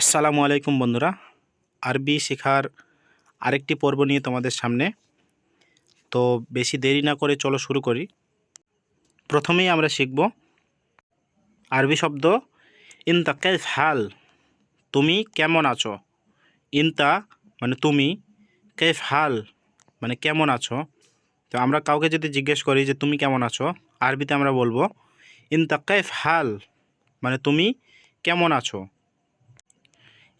আসসালামু আলাইকুম বন্ধুরা। আরবি শেখার আরেকটি পর্ব নিয়ে তোমাদের সামনে। তো বেশি দেরি না করে চলো শুরু করি। প্রথমেই আমরা শিখব আরবি শব্দ ইনতা কেফ হাল? তুমি কেমন আছো? ইনতা মানে তুমি কেফ হাল? মানে কেমন আছো? তো আমরা কাউকে যদি জিজ্ঞেস করি যে, তুমি কেমন আছো? আরবিতে আমরা বলব ইনতা কেফ হাল? মানে তুমি কেমন আছো?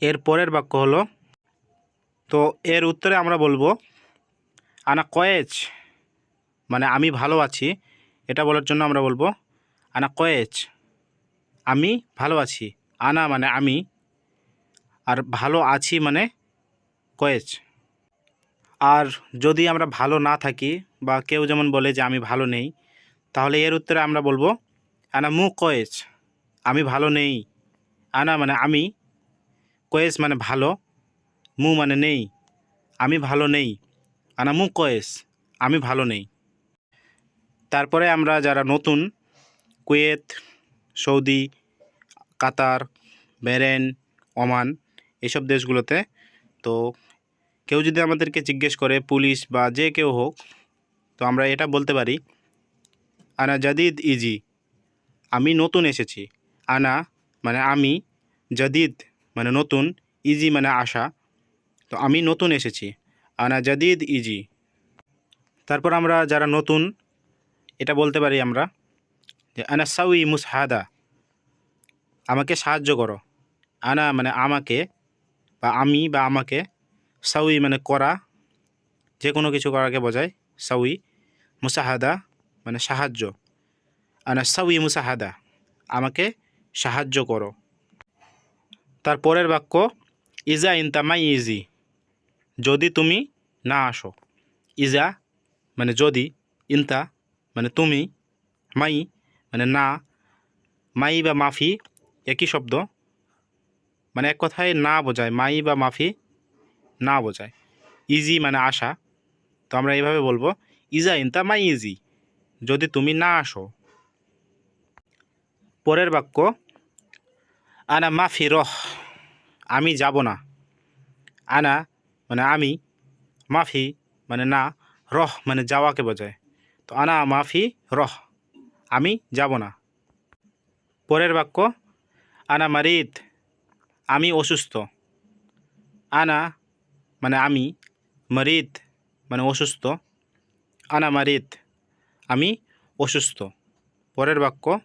এর পরের বাক্য হলো, তো এর উত্তরে আমরা বলব, আনা কয়েচ মানে আমি ভালো আছি, এটা বলার জন্য আমরা বলব, আনা কয়েচ, আমি ভালো আছি, আনা মানে আমি, আর ভালো আছি মানে কয়েচ। আর যদি আমরা ভালো না থাকি বা কেউ যেমন বলে যে আমি ভালো নেই, তাহলে এর উত্তরে আমরা বলব, আনা মু কয়েচ, আমি ভালো নেই, আনা মানে আমি কয়েস মানে ভালো, মু মানে নেই, আমি ভালো নেই, আনা মু কয়েস, আমি ভালো নেই। তারপরে আমরা যারা নতুন, Kuwait, Saudi, Qatar, Bahrain, Oman, এসব দেশগুলোতে, তো কেউ যদি আমাদেরকে জিজ্ঞেস করে পুলিশ বা যে কেউ হোক, তো আমরা এটা বলতে পারি, আনা জাদিদ ইজি, আমি নতুন এসেছি, আনা মানে আমি জাদিদ মানে নতুন ইজি মানে আশা। তো আমি নতুন এসেছি। আনা জাদিদ ইজি তারপর আমরা যারা নতুন, এটা বলতে পারি আমরা যে, আনা সাউই মুসহাদা। আমাকে সাহায্য করো। আনা মানে আমাকে বা আমি বা আমাকে। সাউই মানে করা। যে কোনো কিছু করাকে বোঝায় সাউই। মুসাহাদা মানে সাহায্য। আনা সাউই মুসাহাদা। আমাকে সাহায্য করো। তার পরের বাক্য, ইজা ইনতা মাই ইজি যদি তুমি না আসো। ইজা মানে যদি, ইনতা মানে তুমি, মাই মানে না। মাই বা মাফি একই শব্দ। মানে এক কথায় না বোঝায়। মাই বা মাফি না বোঝায়। ইজি মানে আশা তো আমরা এইভাবে বলব, ইজা ইনতা মাই ইজি যদি তুমি না আসো। পরের বাক্য আনা মাফি রহ, আমি যাব না। আনা মানে আমি, মাফি মানে না, রহ মানে যাওয়াকে বোঝায়। তো আনা মাফি রহ, আমি যাব না। পরের বাক্য, আনা মারিদ, আমি অসুস্থ। আনা মানে আমি, মারিদ মানে অসুস্থ। আনা মারিদ, আমি অসুস্থ। পরের বাক্য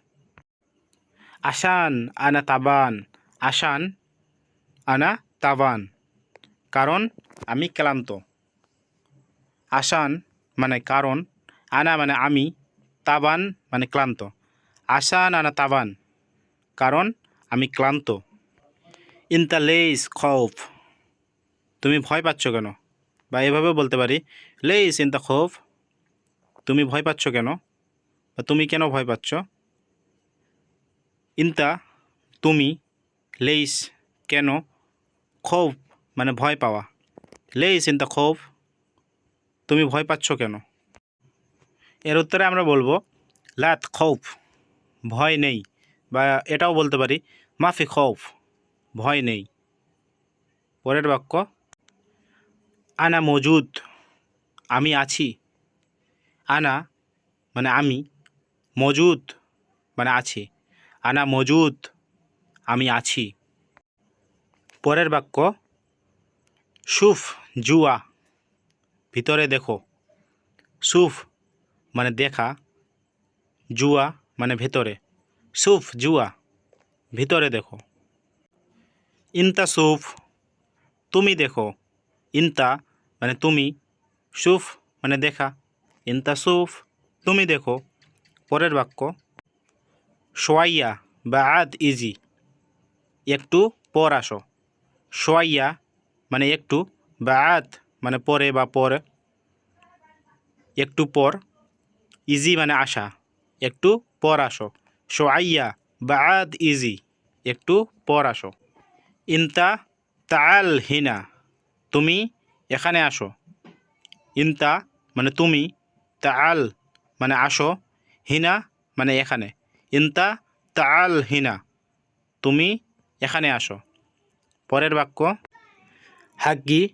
আসান আনা তাবান। আসান আনা তাবান। কারণ আমি ক্লান্ত। আসান মানে কারণ, আনা মানে আমি, তাবান মানে ক্লান্ত। আসান আনা তাবান, কারণ আমি ক্লান্ত। ইনতা লেইস খৌফ, তুমি ভয় পাচ্ছ কেন? বা এভাবে বলতে পারি, লেইস ইনতা খৌফ, তুমি ভয় পাচ্ছ কেন? বা তুমি কেন ভয় পাচ্ছ? ইনতা, তুমি, লেইস, কেন ক্ষোভ মানে ভয় পাওয়া। লেইস ইন দ্য ক্ষোভ তুমি ভয় পাচ্ছ কেন? এর উত্তরে আমরা বলব, লাত খৌফ ভয় নেই। বা এটাও বলতে পারি, মাফি খৌফ ভয় নেই। পরের বাক্য, আনা মজুদ, আমি আছি। আনা মানে আমি, মজুদ মানে আছি। আনা মজুদ, আমি আছি। পরের বাক্য, সুফ জুয়া, ভিতরে দেখো। সুফ মানে দেখা, জুয়া মানে ভেতরে। সুফ জুয়া, ভিতরে দেখো। ইনতা সুফ, তুমি দেখো। ইনতা মানে তুমি, সুফ মানে দেখা। ইনতা সুফ, তুমি দেখো। পরের বাক্য সোয়াইয়া বা আদ ইজি। একটু পর আসো। সোয়াইয়া মানে একটু, বা আদ মানে পরে বা পর। একটু পর, ইজি মানে আসা। একটু পর আসো। সোয়াইয়া বা আদ ইজি। একটু পর আসো। ইনতা তাল হিনা, তুমি এখানে আসো। ইনতা মানে তুমি তাল মানে আসো। হিনা মানে এখানে। ইনতা তাল হিনা তুমি এখানে আসো। পরের বাক্য, হাগ্গি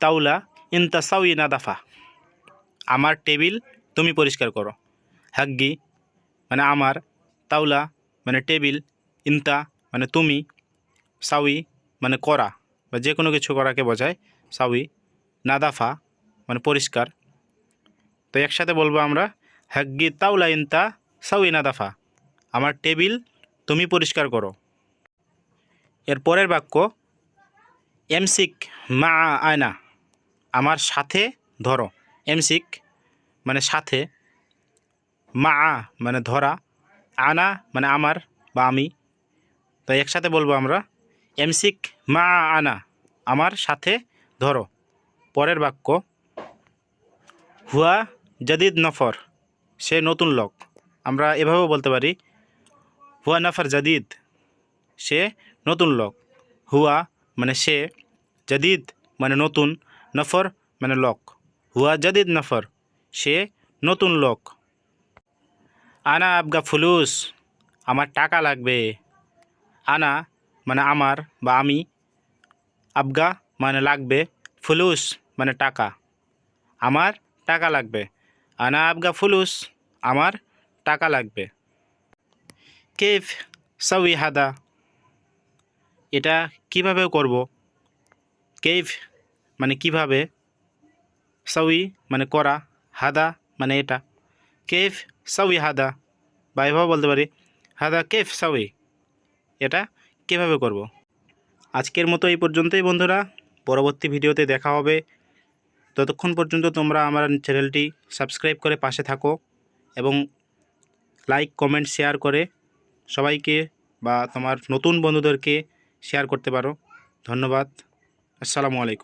তাউলা ইনতা সাউই না দাফা আমার টেবিল তুমি পরিষ্কার করো। হাগ্গি মানে আমার তাউলা মানে টেবিল, ইনতা মানে তুমি, সাউই মানে করা বা যে কোনো কিছু করাকে বোঝায়, সাউই নাদাফা মানে পরিষ্কার। তো একসাথে বলব আমরা, হাগ্গি তাউলা ইনতা সাউই নাদাফা। আমার টেবিল তুমি পরিষ্কার করো। এর পরের বাক্য, এমসিক মা আয়না, আমার সাথে ধরো। এমসিক মানে সাথে, মা মানে ধরা আনা মানে আমার বা আমি। তো একসাথে বলব আমরা, এমসিক মা আনা আমার সাথে ধরো। পরের বাক্য, হুয়া জাদিদ নফর, সে নতুন লোক। আমরা এভাবেও বলতে পারি হুয়া নাফার জাদিদ, সে নতুন লোক। হুয়া মানে সে, জাদিদ মানে নতুন, নফর মানে লোক। হুয়া জাদিদ, নফর, সে নতুন লোক। আনা আবগা ফুলুস, আমার টাকা লাগবে। আনা মানে আমার বা আমি, আবগা মানে লাগবে, ফুলুস মানে টাকা। আমার টাকা লাগবে। আনা আবগা ফুলুস, আমার টাকা লাগবে। কেফ সাউই হাদা। এটা কীভাবে করব? কেফ মানে কীভাবে? সাউই মানে করা, হাদা মানে এটা। কেফ সাউই হাদা, বা এভাবে বলতে পারি, হাদা কেফ সাউই। এটা কীভাবে করব? আজকের মতো এই পর্যন্তই বন্ধুরা। পরবর্তী ভিডিওতে দেখা হবে। ততক্ষণ পর্যন্ত তোমরা আমার চ্যানেলটি সাবস্ক্রাইব করে পাশে থাকো এবং লাইক, কমেন্ট, শেয়ার করে সবাইকে বা তোমার নতুন বন্ধুদেরকে শেয়ার করতে পারো। ধন্যবাদ। আসসালামু আলাইকুম।